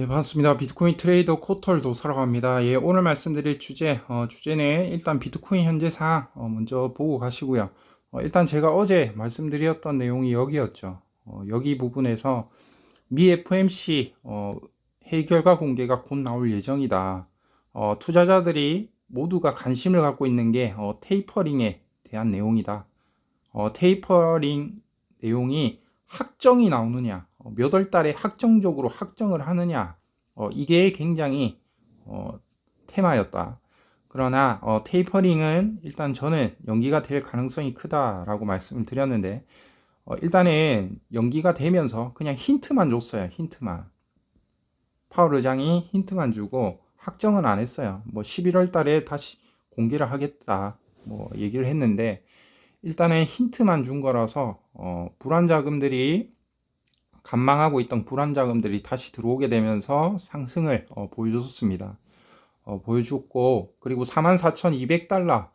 네, 반갑습니다. 비트코인 트레이더 코털도 살아갑니다. 예, 오늘 말씀드릴 주제, 어, 주제는 일단 비트코인 현재 상황, 어, 먼저 보고 가시고요. 어, 일단 제가 어제 말씀드렸던 내용이 여기였죠. 어, 여기 부분에서 미 FMC, 어, 회의 결과 공개가 곧 나올 예정이다. 어, 투자자들이 모두가 관심을 갖고 있는 게, 어, 테이퍼링에 대한 내용이다. 어, 테이퍼링 내용이 확정이 나오느냐, 어, 몇 월 달에 확정적으로 확정을 하느냐, 어, 이게 굉장히 어, 테마였다. 그러나 어, 테이퍼링은 일단 저는 연기가 될 가능성이 크다라고 말씀을 드렸는데 어, 일단은 연기가 되면서 그냥 힌트만 줬어요. 힌트만. 파월 의장이 힌트만 주고 확정은 안 했어요. 뭐 11월 달에 다시 공개를 하겠다. 뭐 얘기를 했는데 일단은 힌트만 준 거라서 어, 불안 자금들이 간망하고 있던 불안 자금들이 다시 들어오게 되면서 상승을 어, 보여줬습니다. 어, 보여줬고 그리고 44,200달러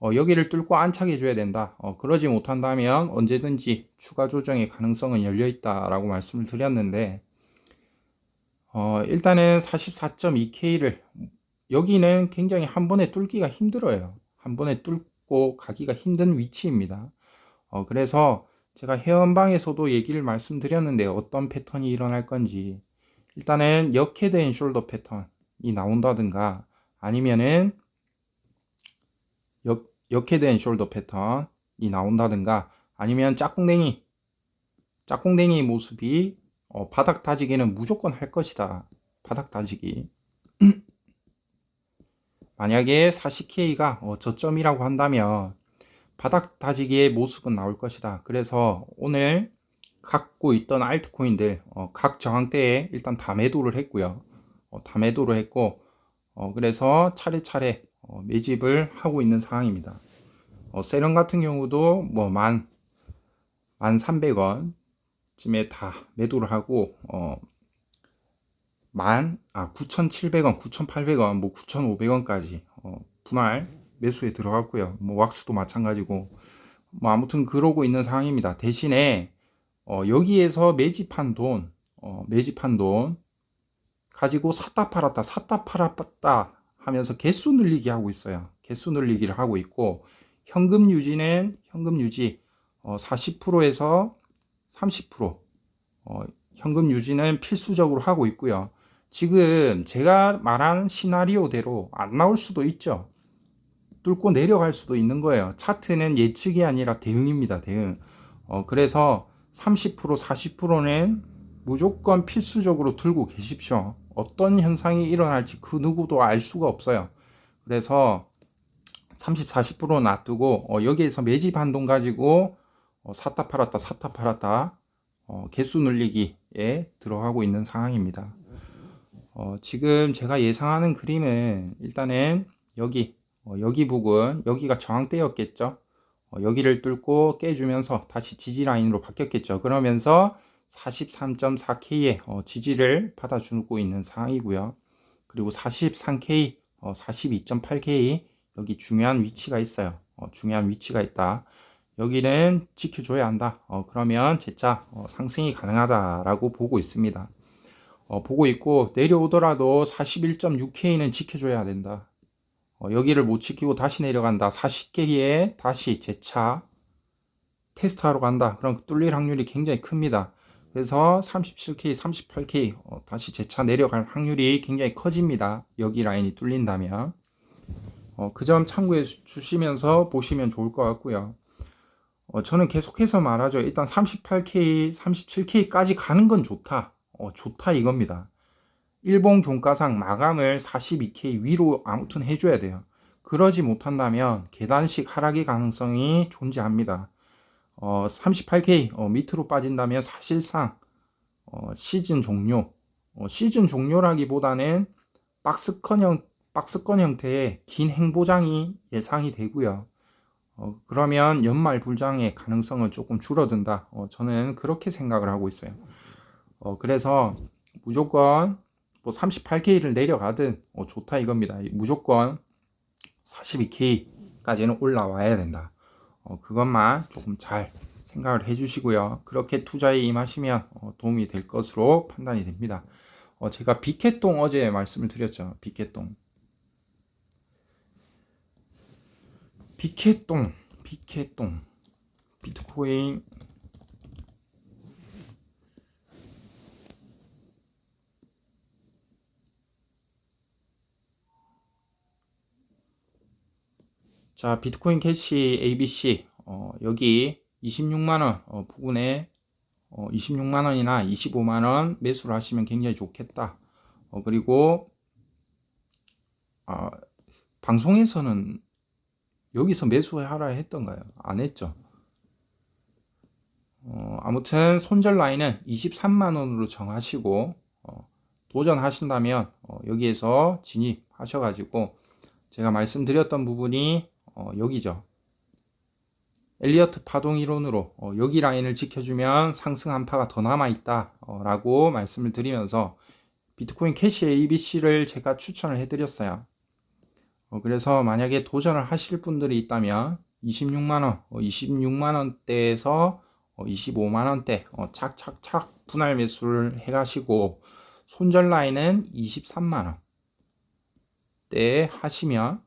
어, 여기를 뚫고 안착해 줘야 된다. 어, 그러지 못한다면 언제든지 추가 조정의 가능성은 열려 있다라고 말씀을 드렸는데 어, 일단은 44.2K를 여기는 굉장히 한 번에 뚫기가 힘들어요. 한 번에 뚫고 가기가 힘든 위치입니다. 어, 그래서 제가 회원방에서도 얘기를 말씀드렸는데 어떤 패턴이 일어날 건지. 일단은 역헤드앤 숄더 패턴이 나온다든가 아니면은 역, 역헤드앤 숄더 패턴이 나온다든가 아니면 짝꿍댕이 짝꿍댕이 모습이 어, 바닥 다지기는 무조건 할 것이다. 바닥 다지기. 만약에 40K가 어, 저점이라고 한다면 바닥 다지기의 모습은 나올 것이다. 그래서 오늘 갖고 있던 알트코인들 어, 각 저항대에 일단 다 매도를 했고요. 어, 다 매도를 했고 어, 그래서 차례차례 어, 매집을 하고 있는 상황입니다. 어, 세련 같은 경우도 뭐만 만 300원 쯤에 다 매도를 하고 어, 만, 아, 9,700원, 9,800원, 뭐 9,500원까지 어, 분할 매수에 들어갔고요. 뭐 왁스도 마찬가지고 뭐 아무튼 그러고 있는 상황입니다. 대신에 어, 여기에서 매집한 돈, 어, 매집한 돈 가지고 샀다 팔았다 샀다 팔았다 하면서 개수 늘리기 하고 있어요. 개수 늘리기를 하고 있고 현금 유지는 현금 유지 어, 40%에서 30% 어, 현금 유지는 필수적으로 하고 있고요. 지금 제가 말한 시나리오대로 안 나올 수도 있죠. 뚫고 내려갈 수도 있는 거예요. 차트는 예측이 아니라 대응입니다. 대응. 어, 그래서 30% 40%는 무조건 필수적으로 들고 계십시오. 어떤 현상이 일어날지 그 누구도 알 수가 없어요. 그래서 30, 40% 놔두고 어, 여기에서 매집 한돈 가지고 어, 샀다 팔았다 샀다 팔았다 어, 개수 늘리기에 들어가고 있는 상황입니다. 어, 지금 제가 예상하는 그림은 일단은 여기 어, 여기 부분 여기가 저항대였겠죠. 어, 여기를 뚫고 깨주면서 다시 지지 라인으로 바뀌었겠죠. 그러면서 43.4K의 어, 지지를 받아주고 있는 상황이고요. 그리고 43K, 42.8K 여기 중요한 위치가 있어요. 중요한 위치가 있다. 여기는 지켜줘야 한다. 그러면 재차 상승이 가능하다라고 보고 있습니다. 보고 있고 내려오더라도 41.6K는 지켜줘야 된다. 어, 여기를 못 지키고 다시 내려간다. 40개에 다시 재차 테스트하러 간다. 그럼 뚫릴 확률이 굉장히 큽니다. 그래서 37K, 38K 어, 다시 재차 내려갈 확률이 굉장히 커집니다. 여기 라인이 뚫린다면 어, 그 점 참고해 주시면서 보시면 좋을 것 같고요. 어, 저는 계속해서 말하죠. 일단 38K, 37K까지 가는 건 좋다. 어, 좋다 이겁니다. 일봉 종가상 마감을 42K 위로 아무튼 해줘야 돼요. 그러지 못한다면 계단식 하락의 가능성이 존재합니다. 어, 38K 어, 밑으로 빠진다면 사실상 어, 시즌 종료, 어, 시즌 종료라기보다는 박스권 형, 박스권 형태의 긴 행보장이 예상이 되고요. 어, 그러면 연말 불장의 가능성은 조금 줄어든다. 어, 저는 그렇게 생각을 하고 있어요. 어, 그래서 무조건 뭐 38K를 내려가든 어, 좋다 이겁니다. 무조건 42K까지는 올라와야 된다. 어, 그것만 조금 잘 생각을 해주시고요. 그렇게 투자에 임하시면 어, 도움이 될 것으로 판단이 됩니다. 어, 제가 비켓동 어제 말씀을 드렸죠. 비켓동. 비켓동, 비켓동, 비트코인 자, 비트코인 캐시 ABC 어, 여기 26만 원 어, 부근에 어, 26만 원이나 25만 원 매수를 하시면 굉장히 좋겠다. 어, 그리고 아, 방송에서는 여기서 매수하라 했던가요? 안 했죠. 어, 아무튼 손절 라인은 23만 원으로 정하시고 어, 도전하신다면 어, 여기에서 진입하셔가지고 제가 말씀드렸던 부분이 어, 여기죠. 엘리어트 파동 이론으로 어, 여기 라인을 지켜주면 상승 한파가 더 남아 있다 어, 라고 말씀을 드리면서 비트코인 캐시 ABC를 제가 추천을 해드렸어요. 어, 그래서 만약에 도전을 하실 분들이 있다면 26만원, 26만원대에서 25만원대 착착착 분할 매수를 해가시고 손절 라인은 23만원 대 하시면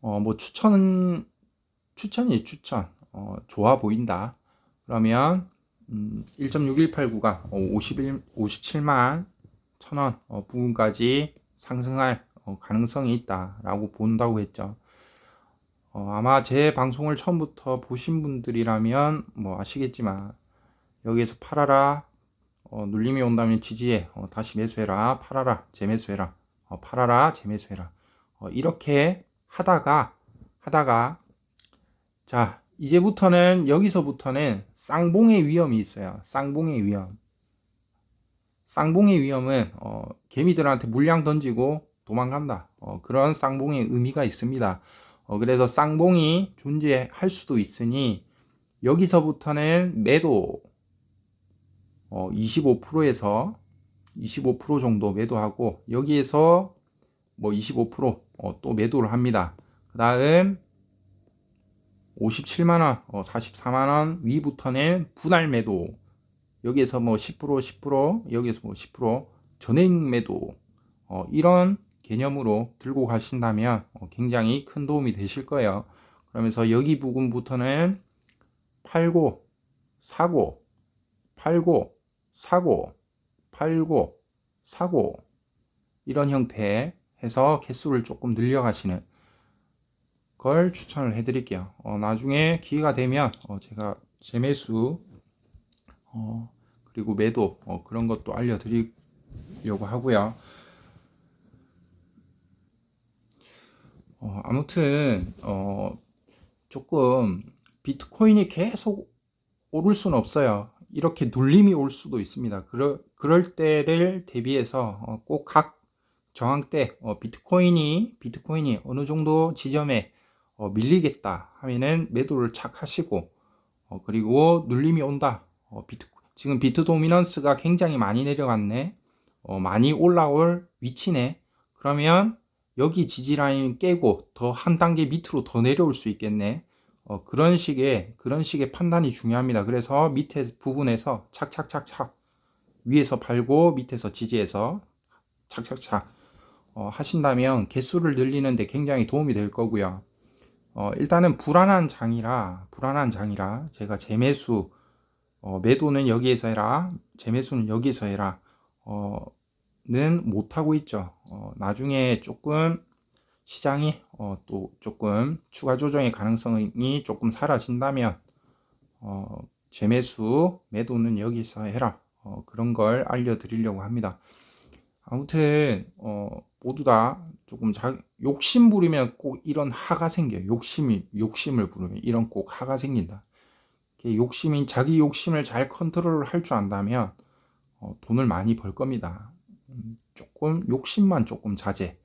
어, 뭐 추천은 추천이 추천 어, 좋아 보인다. 그러면 음, 1.6189가 51, 57만 천원 어, 부분까지 상승할 어, 가능성이 있다라고 본다고 했죠. 어, 아마 제 방송을 처음부터 보신 분들이라면 뭐 아시겠지만 여기에서 팔아라 어, 눌림이 온다면 지지해 어, 다시 매수해라 팔아라 재매수해라 어, 팔아라 재매수해라 어, 이렇게 하다가 하다가 자 이제부터는 여기서부터는 쌍봉의 위험이 있어요. 쌍봉의 위험. 쌍봉의 위험은 어, 개미들한테 물량 던지고 도망간다. 어, 그런 쌍봉의 의미가 있습니다. 어, 그래서 쌍봉이 존재할 수도 있으니 여기서부터는 매도 어, 25%에서 25% 정도 매도하고 여기에서 뭐 25%, 어, 또 매도를 합니다. 그 다음 57만원, 어, 44만원 위부터는 분할 매도. 여기에서 뭐 10%, 10%, 여기에서 뭐 10% 전액 매도. 어, 이런 개념으로 들고 가신다면 어, 굉장히 큰 도움이 되실 거예요. 그러면서 여기 부분부터는 팔고, 사고, 팔고, 사고, 팔고, 사고, 이런 형태 해서 개수를 조금 늘려가시는 걸 추천을 해드릴게요. 어, 나중에 기회가 되면 어, 제가 재매수 어, 그리고 매도 어, 그런 것도 알려드리려고 하고요. 어, 아무튼 어, 조금 비트코인이 계속 오를 수는 없어요. 이렇게 눌림이 올 수도 있습니다. 그러, 그럴 때를 대비해서 어, 꼭각 저항대 어, 비트코인이 비트코인이 어느 정도 지점에 어, 밀리겠다 하면은 매도를 착 하시고 어, 그리고 눌림이 온다. 어, 비트 지금 비트 도미넌스가 굉장히 많이 내려갔네. 어, 많이 올라올 위치네. 그러면 여기 지지 라인 깨고 더 한 단계 밑으로 더 내려올 수 있겠네. 어, 그런 식의 그런 식의 판단이 중요합니다. 그래서 밑에 부분에서 착착착착 위에서 팔고 밑에서 지지해서 착착착 어, 하신다면 개수를 늘리는데 굉장히 도움이 될 거고요. 어, 일단은 불안한 장이라 불안한 장이라 제가 재매수 어, 매도는 여기에서 해라 재매수는 여기서 해라 어, 는 못하고 있죠. 어, 나중에 조금 시장이 어, 또 조금 추가 조정의 가능성이 조금 사라진다면 어, 재매수 매도는 여기서 해라 어, 그런 걸 알려드리려고 합니다. 아무튼 어, 모두 다 조금 자, 욕심 부리면 꼭 이런 하가 생겨요. 욕심이 욕심을 부르면 이런 꼭 하가 생긴다. 욕심인 자기 욕심을 잘 컨트롤을 할 줄 안다면 어, 돈을 많이 벌 겁니다. 음, 조금 욕심만 조금 자제만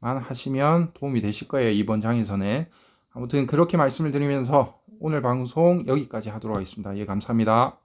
하시면 도움이 되실 거예요. 이번 장에서는 아무튼 그렇게 말씀을 드리면서 오늘 방송 여기까지 하도록 하겠습니다. 예, 감사합니다.